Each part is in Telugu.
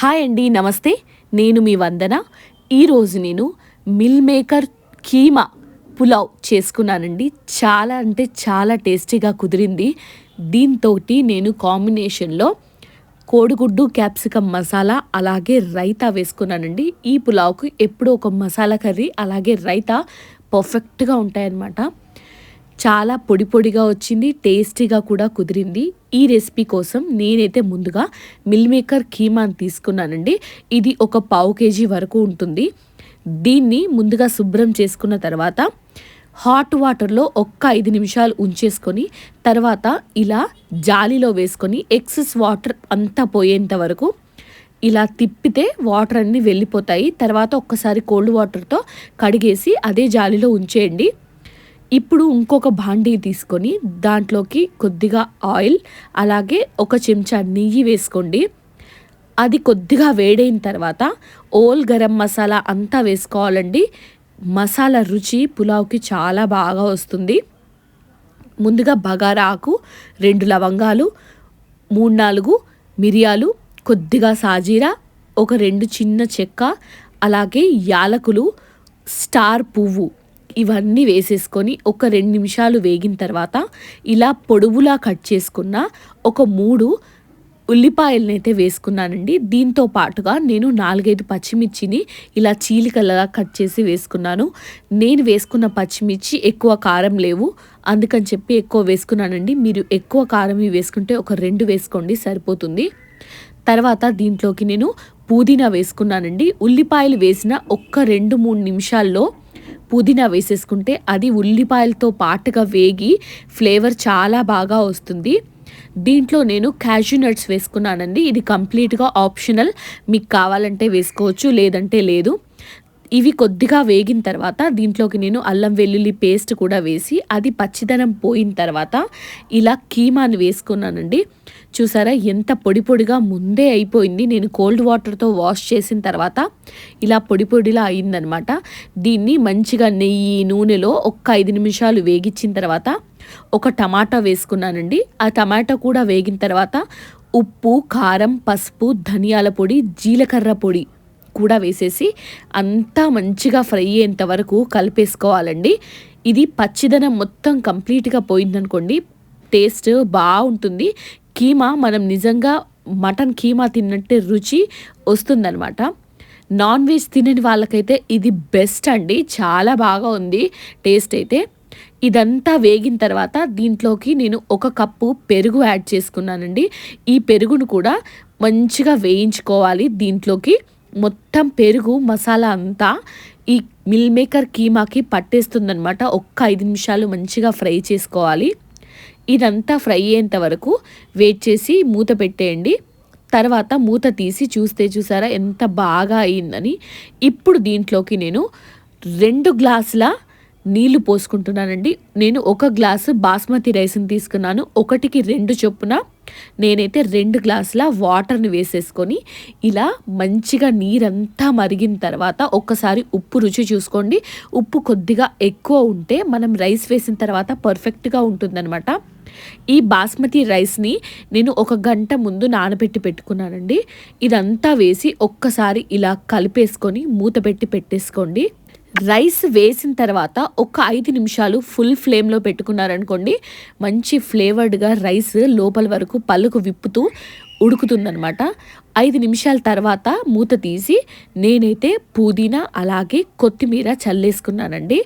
హాయ్ అండి నమస్తే. నేను మీ వందన. ఈరోజు నేను మిల్ మేకర్ కీమా పులావ్ చేసుకున్నానండి. చాలా అంటే చాలా టేస్టీగా కుదిరింది. దీంతో నేను కాంబినేషన్లో కోడిగుడ్డు క్యాప్సికమ్ మసాలా అలాగే రైతా వేసుకున్నానండి. ఈ పులావ్కు ఎప్పుడూ ఒక మసాలా కర్రీ అలాగే రైతా పర్ఫెక్ట్గా ఉంటాయన్నమాట. చాలా పొడి పొడిగా వచ్చింది టేస్టీగా కూడా కుదిరింది. ఈ రెసిపీ కోసం నేనైతే ముందుగా మిల్ మేకర్ కీమాని తీసుకున్నానండి. ఇది ఒక పావు కేజీ వరకు ఉంటుంది. దీన్ని ముందుగా శుభ్రం చేసుకున్న తర్వాత హాట్ వాటర్లో ఒక్క ఐదు నిమిషాలు ఉంచేసుకొని తర్వాత ఇలా జాలీలో వేసుకొని ఎక్సెస్ వాటర్ అంతా పోయేంత వరకు ఇలా తిప్పితే వాటర్ అన్నీ వెళ్ళిపోతాయి. తర్వాత ఒక్కసారి కోల్డ్ వాటర్తో కడిగేసి అదే జాలీలో ఉంచేయండి. ఇప్పుడు ఇంకొక భాండీ తీసుకొని దాంట్లోకి కొద్దిగా ఆయిల్ అలాగే ఒక చెంచా నెయ్యి వేసుకోండి. అది కొద్దిగా వేడైన తర్వాత ఓల్ గరం మసాలా అంతా వేసుకోవాలండి. మసాలా రుచి పులావ్కి చాలా బాగా వస్తుంది. ముందుగా బగారా ఆకు రెండు లవంగాలు మూడు నాలుగు మిరియాలు కొద్దిగా సాజీరా ఒక రెండు చిన్న చెక్క అలాగే యాలకులు స్టార్ పువ్వు ఇవన్నీ వేసేసుకొని ఒక రెండు నిమిషాలు వేగిన తర్వాత ఇలా పొడువులా కట్ చేసుకున్న ఒక మూడు ఉల్లిపాయలనైతే అయితే వేసుకున్నానండి. దీంతో పాటుగా నేను నాలుగైదు పచ్చిమిర్చిని ఇలా చీలికలుగా కట్ చేసి వేసుకున్నాను. నేను వేసుకున్న పచ్చిమిర్చి ఎక్కువ కారం లేవు. అందుకని చెప్పి ఎక్కువ వేసుకున్నానండి. మీరు ఎక్కువ కారం వేసుకుంటే ఒక రెండు వేసుకోండి సరిపోతుంది. తర్వాత దీంట్లోకి నేను పుదీనా వేసుకున్నానండి. ఉల్లిపాయలు వేసిన ఒక్క రెండు మూడు నిమిషాల్లో పుదీనా వేసేసుకుంటే అది ఉల్లిపాయలతో పాటుగా వేగి ఫ్లేవర్ చాలా బాగా వస్తుంది. దీంట్లో నేను క్యాష్యూ నట్స్ వేసుకున్నానండి. ఇది కంప్లీట్గా ఆప్షనల్. మీకు కావాలంటే వేసుకోవచ్చు లేదంటే లేదు. ఇవి కొద్దిగా వేగిన తర్వాత దీంట్లోకి నేను అల్లం వెల్లుల్లి పేస్ట్ కూడా వేసి అది పచ్చిదనం పోయిన తర్వాత ఇలా కీమాని వేసుకున్నానండి. చూసారా ఎంత పొడి పొడిగా ముందే అయిపోయింది. నేను కోల్డ్ వాటర్తో వాష్ చేసిన తర్వాత ఇలా పొడి పొడిలా అయిందనమాట. దీన్ని మంచిగా నెయ్యి నూనెలో ఒక్క ఐదు నిమిషాలు వేగించిన తర్వాత ఒక టమాటా వేసుకున్నానండి. ఆ టమాటా కూడా వేగిన తర్వాత ఉప్పు కారం పసుపు ధనియాల పొడి జీలకర్ర పొడి కూడా వేసేసి అంతా మంచిగా ఫ్రై అయ్యేంత వరకు కలిపేసుకోవాలండి. ఇది పచ్చిదనం మొత్తం కంప్లీట్గా పోయిందనుకోండి టేస్ట్ బాగుంటుంది. కీమా మనం నిజంగా మటన్ కీమా తిన్నట్టే రుచి వస్తుందనమాట నాన్ వెజ్ తినని వాళ్ళకైతే ఇది బెస్ట్ అండి చాలా బాగా ఉంది టేస్ట్ అయితే. ఇదంతా వేగిన తర్వాత దీంట్లోకి నేను ఒక కప్పు పెరుగు యాడ్ చేసుకున్నానండి. ఈ పెరుగును కూడా మంచిగా వేయించుకోవాలి దీంట్లోకి. మొత్తం పెరుగు మసాలా అంతా ఈ మిల్ మేకర్ కీమాకి పట్టేస్తుందనమాట ఒక్క ఐదు నిమిషాలు మంచిగా ఫ్రై చేసుకోవాలి. ఇదంతా ఫ్రై అయ్యేంత వరకు వెయిట్ చేసి మూత పెట్టేయండి. తర్వాత మూత తీసి చూస్తే చూసారా ఎంత బాగా అయిందని ఇప్పుడు దీంట్లోకి నేను రెండు గ్లాసుల నీళ్ళు పోసుకుంటున్నానండి. నేను ఒక గ్లాసు బాస్మతి రైస్ని తీసుకున్నాను. ఒకటికి రెండు చొప్పున నేనైతే రెండు గ్లాసుల వాటర్ని వేసేసుకొని ఇలా మంచిగా నీరంతా మరిగిన తర్వాత ఒక్కసారి ఉప్పు రుచి చూసుకోండి. ఉప్పు కొద్దిగా ఎక్కువ ఉంటే మనం రైస్ వేసిన తర్వాత పర్ఫెక్ట్గా ఉంటుందన్నమాట. ఈ బాస్మతి రైస్ని నేను ఒక గంట ముందు నానబెట్టి పెట్టుకున్నానండి. ఇదంతా వేసి ఒక్కసారి ఇలా కలిపేసుకొని మూత పెట్టి పెట్టేసుకోండి. రైస్ వేసిన తర్వాత ఒక ఐదు నిమిషాలు ఫుల్ ఫ్లేమ్లో పెట్టుకున్నారనుకోండి మంచి ఫ్లేవర్డ్గా రైస్ లోపల వరకు పళ్ళకు విప్పుతూ ఉడుకుతుందనమాట ఐదు నిమిషాల తర్వాత మూత తీసి నేనైతే పుదీనా అలాగే కొత్తిమీర చల్లేసుకున్నానండి.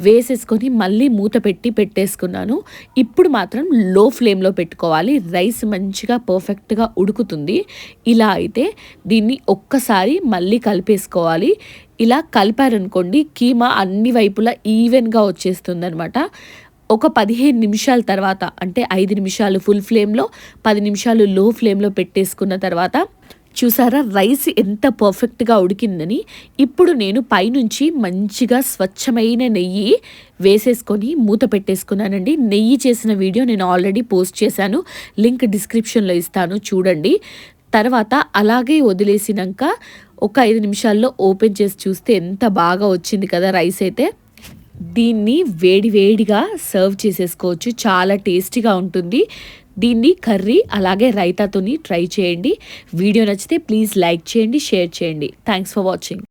వేసేసుకొని మళ్ళీ మూత పెట్టి పెట్టేసుకున్నాను. ఇప్పుడు మాత్రం లో ఫ్లేమ్లో పెట్టుకోవాలి. రైస్ మంచిగా పర్ఫెక్ట్గా ఉడుకుతుంది. ఇలా అయితే దీన్ని ఒక్కసారి మళ్ళీ కలిపేసుకోవాలి. ఇలా కలిపారనుకోండి కీమా అన్ని వైపులా ఈవెన్గా వచ్చేస్తుంది అనమాట ఒక పదిహేను నిమిషాల తర్వాత అంటే ఐదు నిమిషాలు ఫుల్ ఫ్లేమ్లో పది నిమిషాలు లో ఫ్లేమ్లో పెట్టేసుకున్న తర్వాత చూసారా రైస్ ఎంత పర్ఫెక్ట్గా ఉడికిందని? ఇప్పుడు నేను పైనుంచి మంచిగా స్వచ్ఛమైన నెయ్యి వేసేసుకొని మూత పెట్టేసుకున్నానండి. నెయ్యి చేసిన వీడియో నేను ఆల్రెడీ పోస్ట్ చేశాను. లింక్ డిస్క్రిప్షన్లో ఇస్తాను చూడండి. తర్వాత అలాగే వదిలేసినాక ఒక ఐదు నిమిషాల్లో ఓపెన్ చేసి చూస్తే ఎంత బాగా వచ్చింది కదా రైస్ అయితే. దీన్ని వేడివేడిగా సర్వ్ చేసేసుకోవచ్చు. చాలా టేస్టీగా ఉంటుంది. దీన్ని కర్రీ అలాగే రైతాతోని ట్రై చేయండి. వీడియో నచ్చితే ప్లీజ్ లైక్ చేయండి షేర్ చేయండి. Thanks for watching